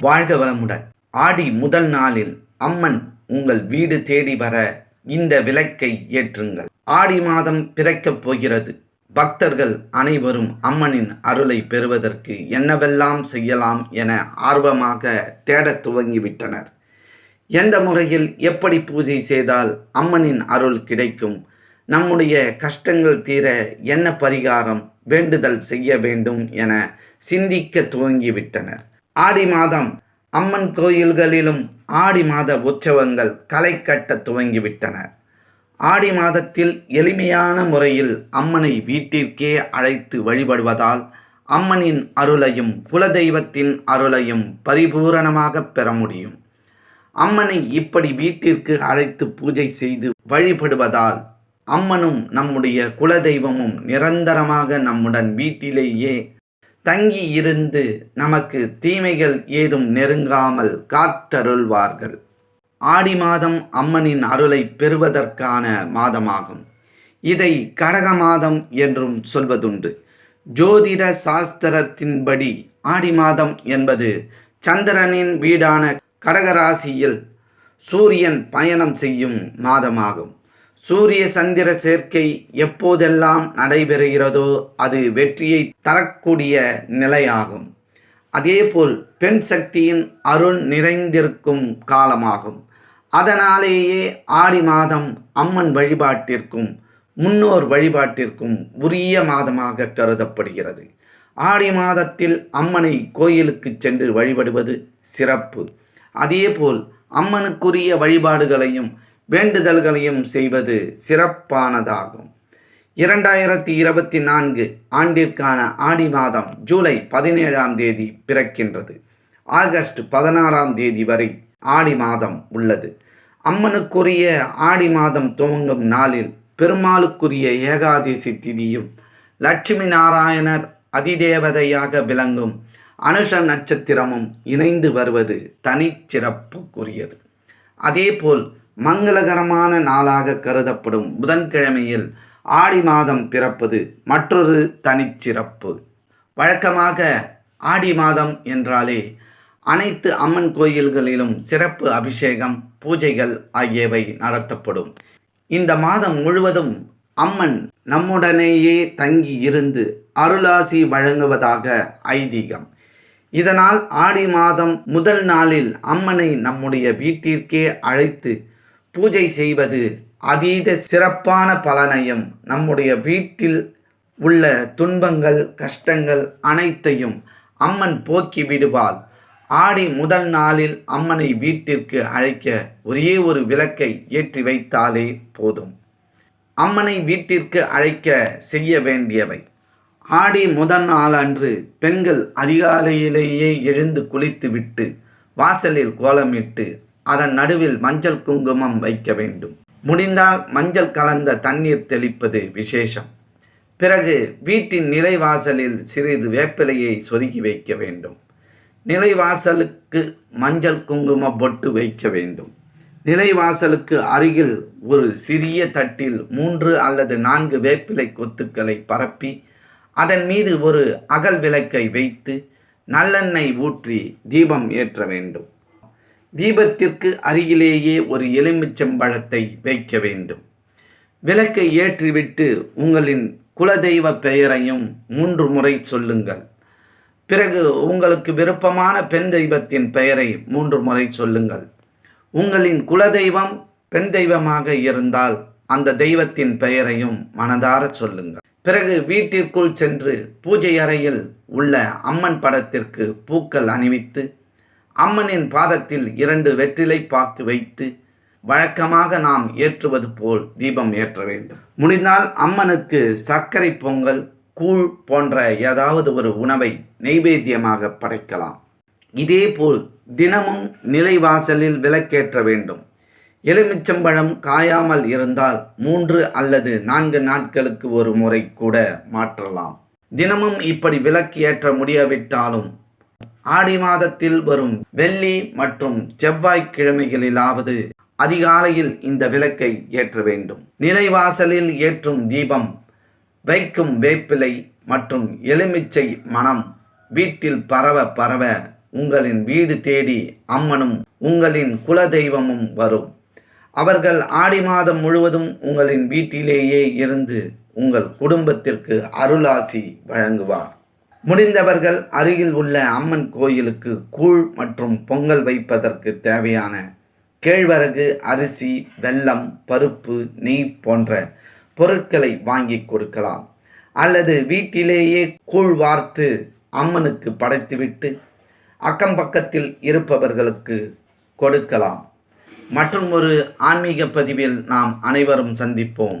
வாழ்க வளமுடன். ஆடி முதல் நாளில் அம்மன் உங்கள் வீடு தேடி வர இந்த விளக்கை ஏற்றுங்கள். ஆடி மாதம் பிறக்கப் போகிறது. பக்தர்கள் அனைவரும் அம்மனின் அருளை பெறுவதற்கு என்னவெல்லாம் செய்யலாம் என ஆர்வமாக தேடத் துவங்கிவிட்டனர். எந்த முறையில் எப்படி பூஜை செய்தால் அம்மனின் அருள் கிடைக்கும்? நம்முடைய கஷ்டங்கள் தீர என்ன பரிகாரம் வேண்டுதல் செய்ய வேண்டும் என சிந்திக்க துவங்கிவிட்டனர். ஆடி மாதம் அம்மன் கோயில்களிலும் ஆடி மாத உற்சவங்கள் களை கட்ட துவங்கிவிட்டன. ஆடி மாதத்தில் எளிமையான முறையில் அம்மனை வீட்டிற்கே அழைத்து வழிபடுவதால் அம்மனின் அருளையும் குலதெய்வத்தின் அருளையும் பரிபூரணமாக பெற முடியும். அம்மனை இப்படி வீட்டிற்கு அழைத்து பூஜை செய்து வழிபடுவதால் அம்மனும் நம்முடைய குலதெய்வமும் நிரந்தரமாக நம்முடன் வீட்டிலேயே தங்கி இருந்து நமக்கு தீமைகள் ஏதும் நெருங்காமல் காத்தருள்வார்கள். ஆடி மாதம் அம்மனின் அருளை பெறுவதற்கான மாதமாகும். இதை கடக மாதம் என்றும் சொல்வதுண்டு. ஜோதிட சாஸ்திரத்தின்படி ஆடி மாதம் என்பது சந்திரனின் வீடான கடகராசியில் சூரியன் பயணம் செய்யும் மாதமாகும். சூரிய சந்திர சேர்க்கை எப்போதெல்லாம் நடைபெறுகிறதோ அது வெற்றியை தரக்கூடிய நிலையாகும். அதேபோல் பெண் சக்தியின் அருள் நிறைந்திருக்கும் காலமாகும். அதனாலேயே ஆடி மாதம் அம்மன் வழிபாட்டிற்கும் முன்னோர் வழிபாட்டிற்கும் உரிய மாதமாக கருதப்படுகிறது. ஆடி மாதத்தில் அம்மனை கோயிலுக்கு சென்று வழிபடுவது சிறப்பு. அதேபோல் அம்மனுக்குரிய வழிபாடுகளையும் வேண்டுதல்களையும் செய்வது சிறப்பானதாகும். இரண்டாயிரத்தி இருபத்தி நான்கு ஆண்டிற்கான ஆடி மாதம் ஜூலை பதினேழாம் தேதி பிறக்கின்றது. ஆகஸ்ட் பதினாறாம் தேதி வரை ஆடி மாதம் உள்ளது. அம்மனுக்குரிய ஆடி மாதம் துவங்கும் நாளில் பெருமாளுக்குரிய ஏகாதசி திதியும் லட்சுமி நாராயணர் அதிதேவதையாக விளங்கும் அனுஷ நட்சத்திரமும் இணைந்து வருவது தனிச்சிறப்புக்குரியது. அதேபோல் மங்களகரமான நாளாக கருதப்படும் புதன்கிழமையில் ஆடி மாதம் பிறப்பது மற்றொரு தனிச்சிறப்பு. வழக்கமாக ஆடி மாதம் என்றாலே அனைத்து அம்மன் கோயில்களிலும் சிறப்பு அபிஷேகம் பூஜைகள் ஆகியவை நடத்தப்படும். இந்த மாதம் முழுவதும் அம்மன் நம்முடனேயே தங்கி இருந்து அருளாசி வழங்குவதாக ஐதீகம். இதனால் ஆடி மாதம் முதல் நாளில் அம்மனை நம்முடைய வீட்டிற்கே அழைத்து பூஜை செய்வது அதீத சிறப்பான பலனையும் நம்முடைய வீட்டில் உள்ள துன்பங்கள் கஷ்டங்கள் அனைத்தையும் அம்மன் போக்கி விடுவாள். ஆடி முதல் நாளில் அம்மனை வீட்டிற்கு அழைக்க ஒரே ஒரு விளக்கை ஏற்றி வைத்தாலே போதும். அம்மனை வீட்டிற்கு அழைக்க செய்ய வேண்டியவை. ஆடி முதல் நாள் அன்று பெண்கள் அதிகாலையிலேயே எழுந்து குளித்துவிட்டு வாசலில் கோலமிட்டு அதன் நடுவில் மஞ்சள் குங்குமம் வைக்க வேண்டும். முடிந்தால் மஞ்சள் கலந்த தண்ணீர் தெளிப்பது விசேஷம். பிறகு வீட்டின் நிலைவாசலில் சிறிது வேப்பிலையை சொருகி வைக்க வேண்டும். நிலைவாசலுக்கு மஞ்சள் குங்கும பொட்டு வைக்க வேண்டும். நிலைவாசலுக்கு அருகில் ஒரு சிறிய தட்டில் மூன்று அல்லது நான்கு வேப்பிலை கொத்துக்களை பரப்பி அதன் மீது ஒரு அகல் விளக்கை வைத்து நல்லெண்ணெய் ஊற்றி தீபம் ஏற்ற வேண்டும். தீபத்திற்கு அருகிலேயே ஒரு எலுமிச்சம்பழத்தை வைக்க வேண்டும். விளக்கை ஏற்றிவிட்டு உங்களின் குலதெய்வ பெயரையும் மூன்று முறை சொல்லுங்கள். பிறகு உங்களுக்கு விருப்பமான பெண் தெய்வத்தின் பெயரை மூன்று முறை சொல்லுங்கள். உங்களின் குலதெய்வம் பெண் தெய்வமாக இருந்தால் அந்த தெய்வத்தின் பெயரையும் மனதார சொல்லுங்கள். பிறகு வீட்டிற்குள் சென்று பூஜை அறையில் உள்ள அம்மன் படத்திற்கு பூக்கள் அணிவித்து அம்மனின் பாதத்தில் இரண்டு வெற்றிலை பாக்கு வைத்து வழக்கமாக நாம் ஏற்றுவது போல் தீபம் ஏற்ற வேண்டும். முடிந்தால் அம்மனுக்கு சர்க்கரை பொங்கல் கூழ் போன்ற ஏதாவது ஒரு உணவை நெய்வேத்தியமாக படைக்கலாம். இதேபோல் தினமும் நிலைவாசலில் விளக்கேற்ற வேண்டும். எலுமிச்சம்பழம் காயாமல் இருந்தால் மூன்று அல்லது நான்கு நாட்களுக்கு ஒரு முறை கூட மாற்றலாம். தினமும் இப்படி விளக்கு ஏற்ற முடியாவிட்டாலும் ஆடி மாதத்தில் வரும் வெள்ளி மற்றும் செவ்வாய்க்கிழமைகளிலாவது அதிகாலையில் இந்த விளக்கை ஏற்ற வேண்டும். நிலைவாசலில் ஏற்றும் தீபம் வைக்கும் வேப்பிலை மற்றும் எலுமிச்சை மனம் வீட்டில் பரவ பரவ உங்களின் வீடு தேடி அம்மனும் உங்களின் குல தெய்வமும் வரும். அவர்கள் ஆடி மாதம் முழுவதும் உங்களின் வீட்டிலேயே இருந்து உங்கள் குடும்பத்திற்கு அருளாசி வழங்குவார். முடிந்தவர்கள் அருகில் உள்ள அம்மன் கோயிலுக்கு கூழ் மற்றும் பொங்கல் வைப்பதற்கு தேவையான கேழ்வரகு அரிசி வெல்லம் பருப்பு நெய் போன்ற பொருட்களை வாங்கி கொடுக்கலாம். அல்லது வீட்டிலேயே கூழ் வார்த்து அம்மனுக்கு படைத்துவிட்டு அக்கம் பக்கத்தில் இருப்பவர்களுக்கு கொடுக்கலாம். மற்றும் ஒரு ஆன்மீக பதிவில் நாம் அனைவரும் சந்திப்போம்.